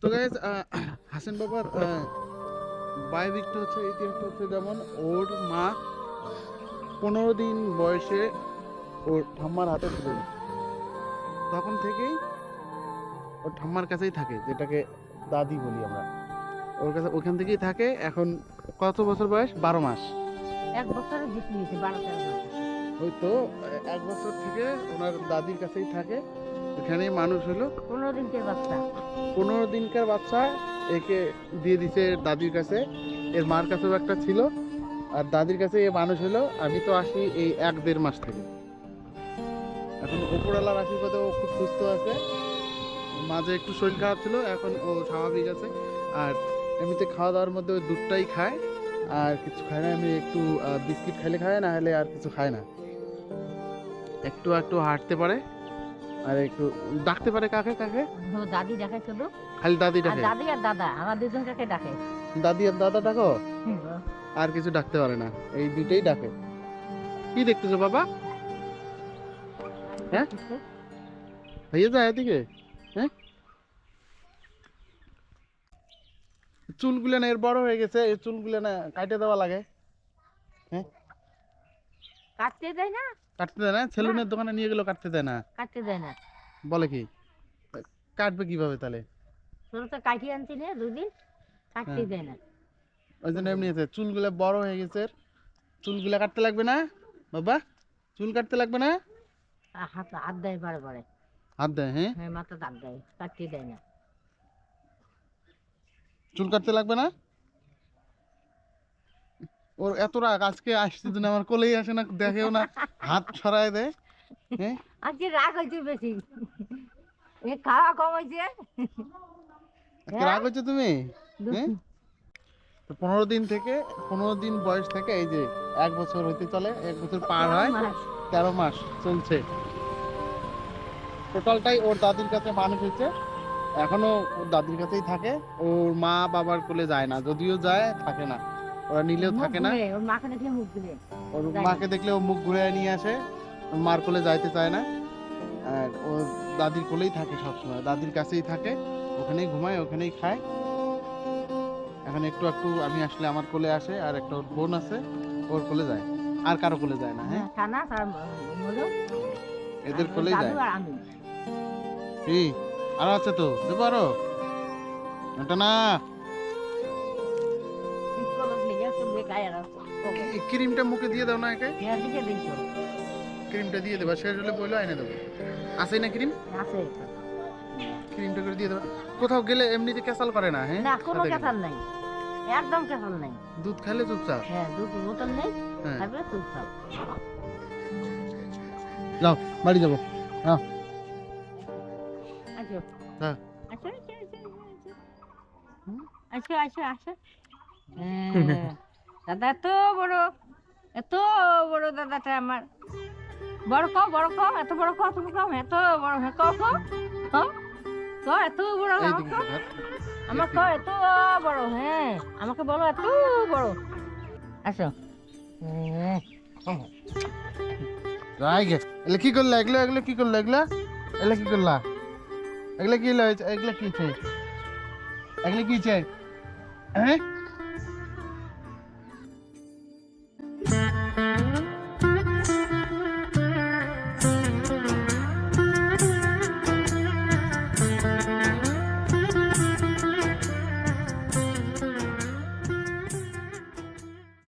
তো গাইজ হাসান বাবার বায়োপিকটা হচ্ছে ইতিহাসটা হচ্ছে যেমন ওর মা পনেরো দিন বয়সে ওর ঠাম্মার হাতে তুলে তখন থেকেই ওর ঠাম্মার কাছেই থাকে যেটাকে দাদি বলি আমরা। ওর কাছে ওখান থেকেই থাকে এখন কত বছর বয়স? বারো মাস। এক বছরের বেশি হয়েছে বারো তেরো মাস। ওই তো এক বছর থেকে ওনার দাদির কাছেই থাকে। এখানেই মানুষ হলো। পনেরো দিনকে বাচ্চা। পনেরো দিনকার বাচ্চা একে দিয়ে দিছে দাদির কাছে। এর মার কাছেও একটা ছিল। আর দাদির কাছে এ মানুষ হলো। আমি তো আসি এই এক দেড় মাস থেকে। এখন ওপরওয়ালার আশীর্বাদে ও খুব সুস্থ আছে। মাঝে একটু শরীর খারাপ ছিল এখন ও স্বাভাবিক আছে। আর এমনিতে খাওয়া দাওয়ার মধ্যে ওই দুধটাই খায়। আর কিছু খায় না আমি একটু বিস্কিট খাইলে খায় না হলে আর কিছু খায় না। একটু একটু হাঁটতে পারে। আর একটু ডাকতে পারে কাকে কাকে? দাদি ডাকে শুধু? খালি দাদি ডাকে? দাদি আর দাদা আমার দুজন কাকে ডাকে? দাদি আর দাদা ডাকো? আর কিছু ডাকতে পারে না। এই দুইটাই ডাকে। কি দেখতেছো বাবা? হ্যাঁ? হয়ে যায় এদিকে। হ্যাঁ? চুলগুলো না এর বড় হয়ে গেছে এই চুলগুলো না কাটে দেওয়া লাগে। কাটতে দেয় না? কাটতে দেয় না? সেলুনের দোকানে নিয়ে গেলেও কাটতে দেয় না? কাটতে দেয় না। বলে কি? কাটবে কীভাবে তাহলে? তোর তো কাটিয়ে আনছি না দুদিন কাটতে হ্যাঁ। দেয় না। ওই জন্য এমনি আছে চুলগুলো বড় হয়ে গেছে। চুলগুলো কাটতে লাগবে না? বাবা চুল কাটতে লাগবে না? হাত হাত দেয় বারে বারে। হাত দেয় হ্যাঁ? হ্যাঁ মাথা দাগ দেয় কাটতে দেয় না। চুল কাটতে লাগবে না? ওর এত রাগ আজকে আসছে জন্য আমার কোলেই আসে না দেখেও না হাত ছড়ায় দেয় হ্যাঁ? আজকে রাগ হয়েছে বেশি। এ খাওয়া কম হয়েছে। রাগ হচ্ছে তুমি? হ্যাঁ? তো পনেরো দিন থেকে পনেরো দিন বয়স থেকে এই যে এক বছর হইতে চলে এক বছর পার হয়। তেরো মাস চলছে। টোটালটাই ওর দাদির কাছে মানুষ হয়েছে। এখনও ওর দাদির কাছেই থাকে। ওর মা বাবার কোলে যায় না যদিও যায় থাকে না। ওরা নিলেও থাকে না। ওর মাকে দেখলে মুখ ঘুরে। ওর মাকে দেখলে ও মুখ ঘুরে নিয়ে আসে মার কোলে যাইতে চায় না। আর ও দাদির কোলেই থাকে সবসময় দাদির কাছেই থাকে। ওখানেই ঘুমায় ওখানেই খায়। এখন একটু একটু আমি আসলে আমার কোলে আসে আর একটা ওর বোন আছে ওর কোলে যায়। আর কারও কোলে যায় না হ্যাঁ? মলো এদের কোলেই যায়। কি? আরও আছে তো দেবো আরও। ওটা না এই ক্রিমটা মুখে দিয়ে দাও না একে। দেখছ ক্রিমটা দিয়ে দেবা শেষ হলে বইলো আইনে দেবো। আছে না ক্রিম? আছে। ক্রিমটা করে দিয়ে দেবা। কোথাও গেলে এমনিতে ক্যাসাল করে না হ্যাঁ? না কোনো। কেসাল নাই। একদম কেসাল নাই। দুধ খাইলে চুপচাপ হ্যাঁ দুধ বোতল নেই হ্যাঁ। তারপরে দুধ যাও বাড়ি যাব। আসো হ্যাঁ। আসো আসো আসো আসো আসো আসো হ্যাঁ, দাদা এত বড় এত বড় দাদাটা আমার। বড় কও বড় কও এত বড় কও তুমি কও এত বড় কও কও কও এত বড় আমার কও এত বড় হ্যাঁ আমাকে বলো এত বড়। আসো। হ্যাঁ রাই গে এগুলো কি করলা এগুলো এগুলো কি করলা এগুলা? এগুলো কি করলা? এগুলো কি? এগুলো কি হয়েছে? এগুলো কি হয়েছে? হ্যাঁ?